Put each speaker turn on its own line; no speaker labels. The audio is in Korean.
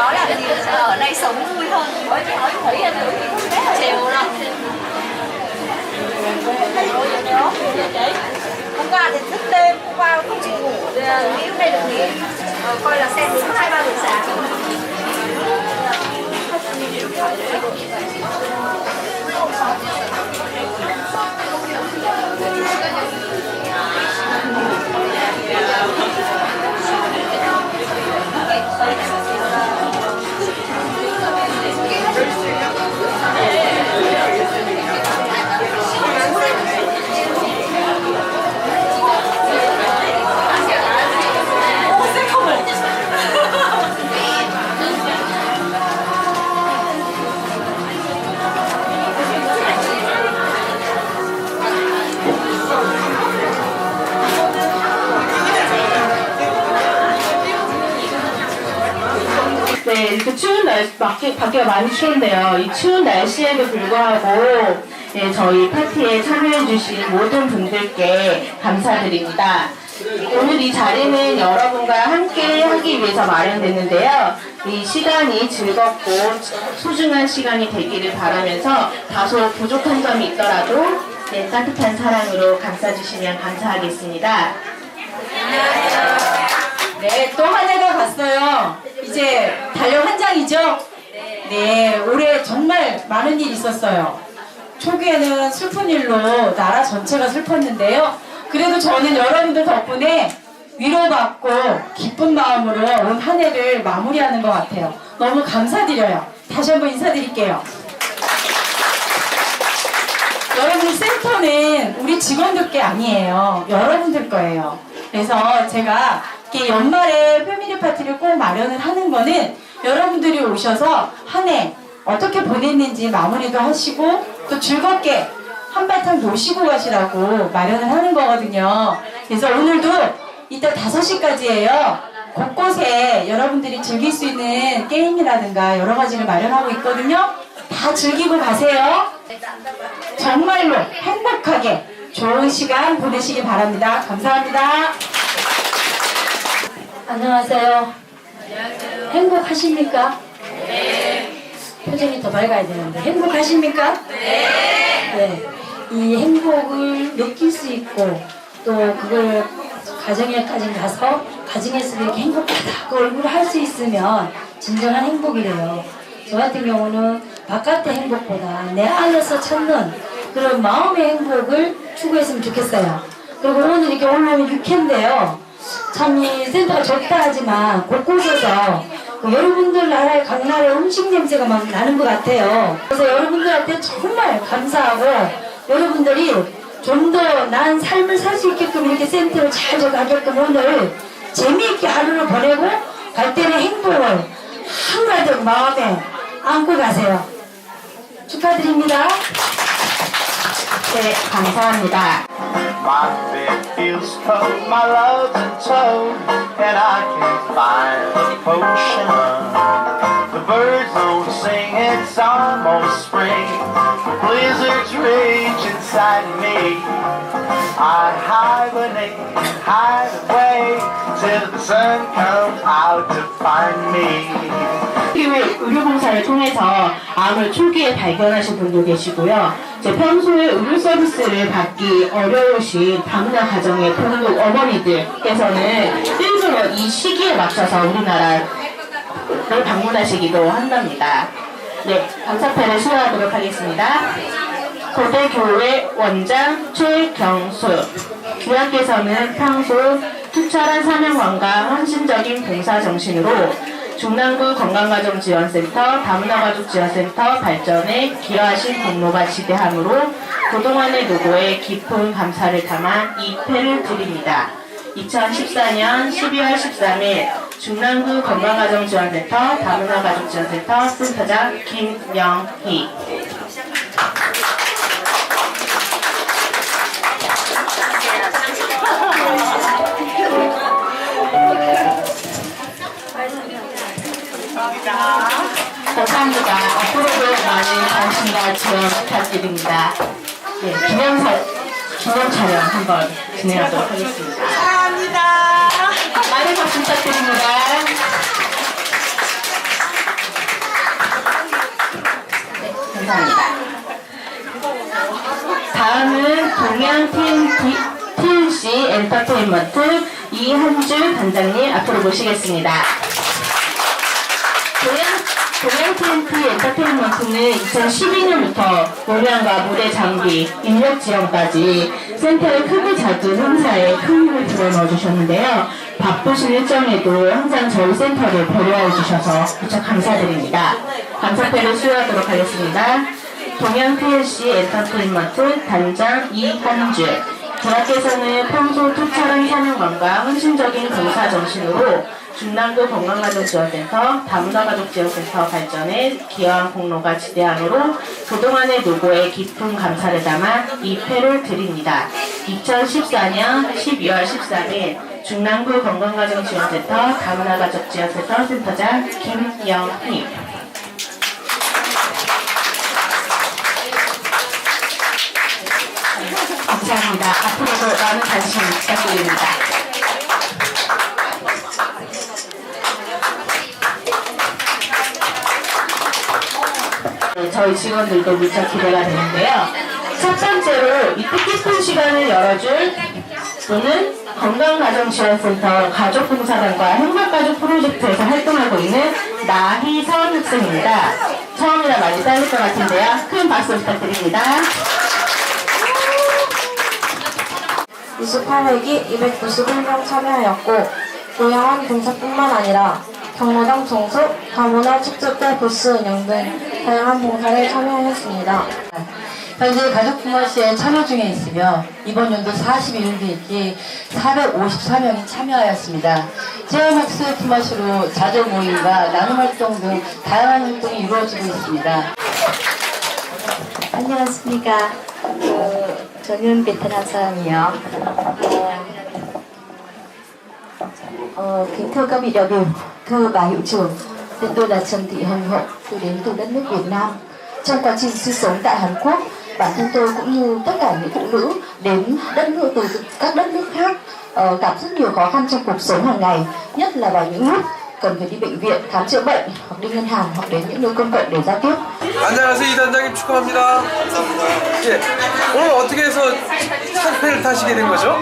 nói là gì? Ở đây sống vui hơn. Hỏi chị hỏi thủy anh thủy chiều lắm hôm qua thì thức đêm, hôm qua không chịu ngủ à, nghĩ hôm nay được nghỉ. Ờ, coi là xem đúng hai ba buổi sáng.
네, 이렇게 추운 날씨, 밖에, 밖에가 많이 추운데요. 이 추운 날씨에도 불구하고, 네, 저희 파티에 참여해주신 모든 분들께 감사드립니다. 오늘 이 자리는 여러분과 함께 하기 위해서 마련됐는데요. 이 시간이 즐겁고 소중한 시간이 되기를 바라면서 다소 부족한 점이 있더라도 네, 따뜻한 사랑으로 감싸주시면 감사하겠습니다.
네, 또 한 해가 갔어요. 이제 장이죠? 네, 올해 정말 많은 일이 있었어요. 초기에는 슬픈 일로 나라 전체가 슬펐는데요. 그래도 저는 여러분들 덕분에 위로받고 기쁜 마음으로 온 한 해를 마무리하는 것 같아요. 너무 감사드려요. 다시 한번 인사드릴게요. 여러분 센터는 우리 직원들 게 아니에요. 여러분들 거예요. 그래서 제가 이렇게 연말에 패밀리 파티를 꼭 마련을 하는 거는 여러분들이 오셔서 한 해 어떻게 보냈는지 마무리도 하시고 또 즐겁게 한바탕 노시고 가시라고 마련을 하는 거거든요. 그래서 오늘도 이따 5시까지예요. 곳곳에 여러분들이 즐길 수 있는 게임이라든가 여러 가지를 마련하고 있거든요. 다 즐기고 가세요. 정말로 행복하게 좋은 시간 보내시기 바랍니다. 감사합니다.
안녕하세요. 행복하십니까? 네. 표정이 더 밝아야 되는데 행복하십니까? 네. 이 행복을 느낄 수 있고 또 그걸 가정에까지 가서 가정에서도 이렇게 행복하다 그 얼굴을 할 수 있으면 진정한 행복이래요. 저 같은 경우는 바깥의 행복보다 내 안에서 찾는 그런 마음의 행복을 추구했으면 좋겠어요. 그리고 오늘 이렇게 올라오면 6회인데요. 참이 센터가 좋다 하지만 곳곳에서 그 여러분들 나라의 각 나라의 음식 냄새가 막 나는 것 같아요. 그래서 여러분들한테 정말 감사하고 여러분들이 좀 더 나은 삶을 살 수 있게끔 이렇게 센터를 잘 가게끔 오늘 재미있게 하루를 보내고 갈 때는 행복을 한가득 마음에 안고 가세요. 축하드립니다.
네, 감사합니다.
My bed feels cold, my love's in tow, and I can't find a potion. The birds don't sing, it's almost spring. Blizzards rage inside me. I hibernate, hide away, till the sun comes out to find me.
의료봉사를 통해서 암을 초기에 발견하신 분도 계시고요. 이제 평소에 의료 서비스를 받기 어려우신 다문화 가정의 본국 어머니들께서는 일부러 이 시기에 맞춰서 우리나라를 방문하시기도 한답니다. 네, 감사패를 수여하도록 하겠습니다. 고대교회 원장 최경수 교황께서는 평소 투철한 사명감과 헌신적인 봉사 정신으로 중랑구 건강가정지원센터 다문화가족지원센터 발전에 기여하신 공로가 지대하므로 그동안의 노고에 깊은 감사를 담아 이 패를 드립니다. 2014년 12월 13일 중랑구 건강가정지원센터 다문화 가족지원센터 센터장 김명희 감사합니다. 앞으로도 많은 관심과 지원 부탁드립니다. 네, 기념사, 기념 촬영 한번 진행하도록 하겠습니다. 엔터테인먼트 이한주 단장님 앞으로 모시겠습니다. 동양, 동양 TNT 엔터테인먼트는 2012년부터 공연과 무대 장비, 인력 지원까지 센터의 크고 작은 행사에 큰 힘을 불어넣어 주셨는데요. 바쁘신 일정에도 항상 저희 센터를 배려해 주셔서 무척 감사드립니다. 감사패를 수여하도록 하겠습니다. 동양 TNC 엔터테인먼트 단장 이한주 대학께서는 평소 투철한 사명감과 헌신적인 봉사 정신으로 중남구 건강가족지원센터 다문화가족지원센터 발전에 기여한 공로가 지대하므로 그동안의 노고에 깊은 감사를 담아 이 패를 드립니다. 2014년 12월 13일 중남구 건강가족지원센터 다문화가족지원센터 센터장 김영희 감사합니다. 앞으로도 많은 관심 부탁드립니다. 네, 저희 직원들도 무척 기대가 되는데요. 첫 번째로 이 뜻깊은 시간을 열어줄 또는 건강가정지원센터 가족봉사단과 행복가족 프로젝트에서 활동하고 있는 나희선 학생입니다. 처음이라 많이 떨릴 것 같은데요. 큰 박수 부탁드립니다.
28회기 291명 참여하였고 고향원 봉사뿐만 아니라 경로당 종소, 다문화 축제때 부스 운영 등 다양한 봉사를 참여하였습니다.
현재 가족부모시에 참여 중에 있으며 이번 연도 42일기 454명이 참여하였습니다. 체험학습 품앗이로 자조 모임과 나눔 활동 등 다양한 활동이 이루어지고 있습니다.
안녕하십니까. 그, 저는 베트남 사람이요. Ờ, kính thưa các vị đại biểu, thưa bà hiệu trưởng, tên tôi là Trần Thị Hồng Hậu, tôi đến từ đất nước Việt Nam. Trong quá trình sinh sống tại Hàn Quốc, bản thân tôi cũng như tất cả những phụ nữ đến đất nước từ các đất nước khác ờ, gặp rất nhiều khó khăn trong cuộc sống hàng ngày, nhất là vào những lúc cần phải đi bệnh viện khám chữa bệnh hoặc đi ngân hàng hoặc đến những nơi công cộng để giao tiếp.
안녕하세요 이 단장님 축하합니다. 예, 오늘 어떻게 해서 3회를 타시게 된 거죠?